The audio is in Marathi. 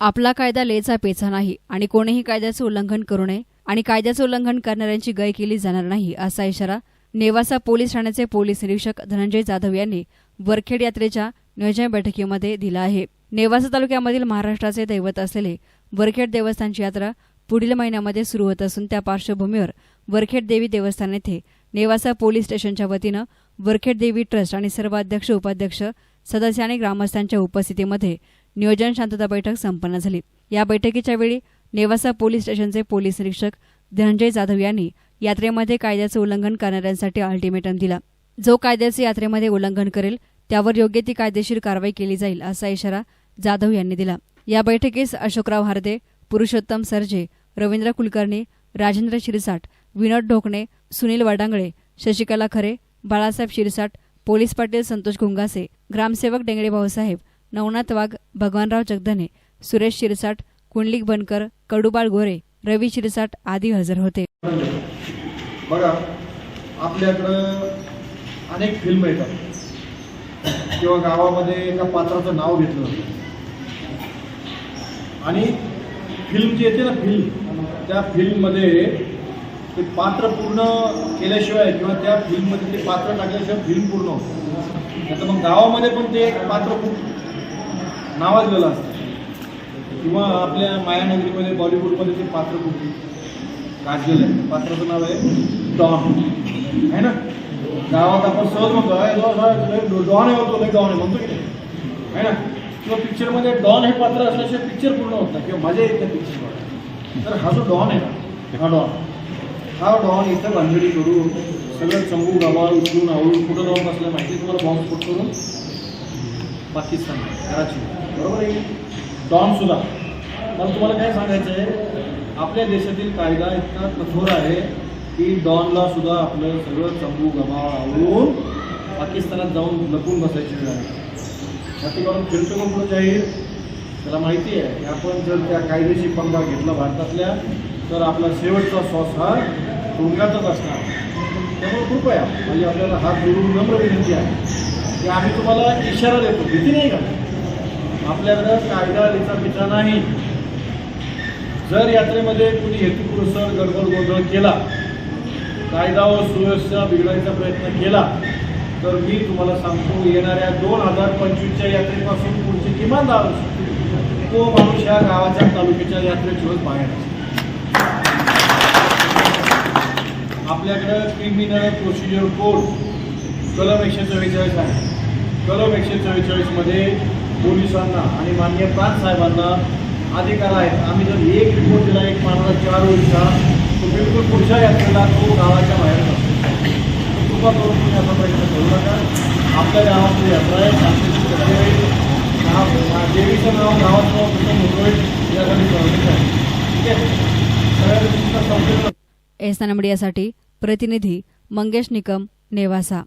आपला कायदा लेचा पेचा नाही आणि कोणीही कायद्याचं उल्लंघन करू नये आणि कायद्याचं उल्लंघन करणाऱ्यांची गय केली जाणार नाही असा इशारा नेवासा पोलीस ठाण्याचे पोलीस निरीक्षक धनंजय जाधव यांनी वरखेड यात्रेच्या नियोजन बैठकीमध्ये दिला आहे. नेवासा तालुक्यामधील महाराष्ट्राचे दैवत असलेले वरखेड देवस्थानची यात्रा पुढील महिन्यामध्ये सुरू होत असून त्या पार्श्वभूमीवर वरखेड देवी देवस्थान येथे नेवासा पोलीस स्टेशनच्या वतीनं वरखेड देवी ट्रस्ट आणि सर्व अध्यक्ष उपाध्यक्ष सदस्य आणि ग्रामस्थांच्या उपस्थितीमध्ये नियोजन शांतता बैठक संपन्न झाली. या बैठकीच्या वेळी नेवासा पोलीस स्टेशनचे पोलीस निरीक्षक धनंजय जाधव यांनी यात्रेमध्ये कायद्याचं उल्लंघन करणाऱ्यांसाठी अल्टिमेटम दिला. जो कायद्याचे यात्रेमध्ये उल्लंघन करेल त्यावर योग्य ती कायदेशीर कारवाई केली जाईल असा इशारा जाधव यांनी दिला. या बैठकीस अशोकराव हार्दे पुरुषोत्तम सरजे रवींद्र कुलकर्णी राजेंद्र शिरसाट विनोद ढोकणे सुनील वडांगळे शशिकला खरे बाळासाहेब शिरसाट पोलीस पाटील संतोष गुंगासे ग्रामसेवक डेंगडे भाऊसाहेब नवनाथ वाघ भगवानराव जगदने सुरेश शिरसाट कुंडलिक बनकर कडूबाळ गोरे रवी शिरसाट आदी हजर होते. बघा आपल्याकडं अनेक फिल्म येतात. किंवा गावामध्ये एका पात्राचं नाव घेतलं जातं आणि फिल्म जी येते ना फिल्म त्या फिल्ममध्ये ते पात्र पूर्ण केल्याशिवाय किंवा त्या फिल्ममध्ये ते पात्र टाकल्याशिवाय फिल्म पूर्ण होतं नाही. मग गावामध्ये पण ते पात्र खूप नावाजलेलं असतं. किंवा आपल्या मायानगरीमध्ये बॉलिवूडमध्ये ते पात्र खूप गाजलेलं आहे. पात्राचं नाव आहे डॉन. आहे ना? गावात आपण सहज म्हणतो "अय, डॉन आहे होतो डॉन आहे. म्हणतो की नाही? आहे ना? किंवा पिक्चरमध्ये डॉन हे पात्र असल्याशिवाय पिक्चर पूर्ण होत नाही. किंवा मजा येते पिक्चर तर हा जो डॉन आहे ना हा डॉन. हा डॉन इथं बांधणी करून सगळं चंबू गावा उचलून आवडून कुठं जाऊन बसलं माहिती तुम्हाला बॉम्ब फुट करून? पाकिस्तान कराची. बरोबर आहे? डॉन सुद्धा मला तुम्हाला काय सांगायचं आहे? आपल्या देशातील कायदा इतका कठोर आहे की डॉनला सुद्धा आपलं सगळं चंबू गमा पाकिस्तानात जाऊन लपून बसायची वेळ आहे छाती करून फिरतो का जाहीर? त्याला माहिती आहे की आपण जर त्या कायदेशीर पंगा घेतला भारतातल्या तर आपला शेवटचा श्वास हा तुरुंगातच असणार. त्यामुळे कृपया म्हणजे आपल्याला हात जोडून नम्र विनंती आहे. की आम्ही तुम्हाला इशारा देतो. भीती नाही का? आपल्याकडं कायदा लिचा पिता नाही. जर यात्रेमध्ये कुणी हेतुपुरुषर गडबड गोंधळ केला कायदा व सुव्यवस्था बिघडायचा प्रयत्न केला तर मी तुम्हाला सांगतो येणाऱ्या दोन हजार पंचवीसच्या यात्रेपासून पुढचे किमान दहा वर्ष तो माणूस या गावाच्या तालुक्याच्या यात्रेशिवाय बाहेर आपल्याकडं क्रिमिनल प्रोसिजर कोड कलम एकशे चव्वेचाळीस आहे. कलम एकशे चव्वेचाळीसमध्ये पोलिसांना आणि मान्य प्रांत साहेबांना अधिकार आहेत. आम्ही जर एक रिपोर्ट दिला एक माणूस चार वर्षा तो बिलकुल पुढच्या यात्रेला तो गावाच्या बाहेर असतो कृपा करून तुम्ही असा प्रयत्न करू नका. आपल्या गावातली यात्रा आहे. शांततेची कशी होईल देवीचं नाव गावाचं नाव कसं मोठं होईल यासाठी प्रयत्न आहे. ठीक आहे? सगळ्या गोष्टींचा संपूर्ण एस मीडियासाठी प्रतिनिधी मंगेश निकम नेवासा.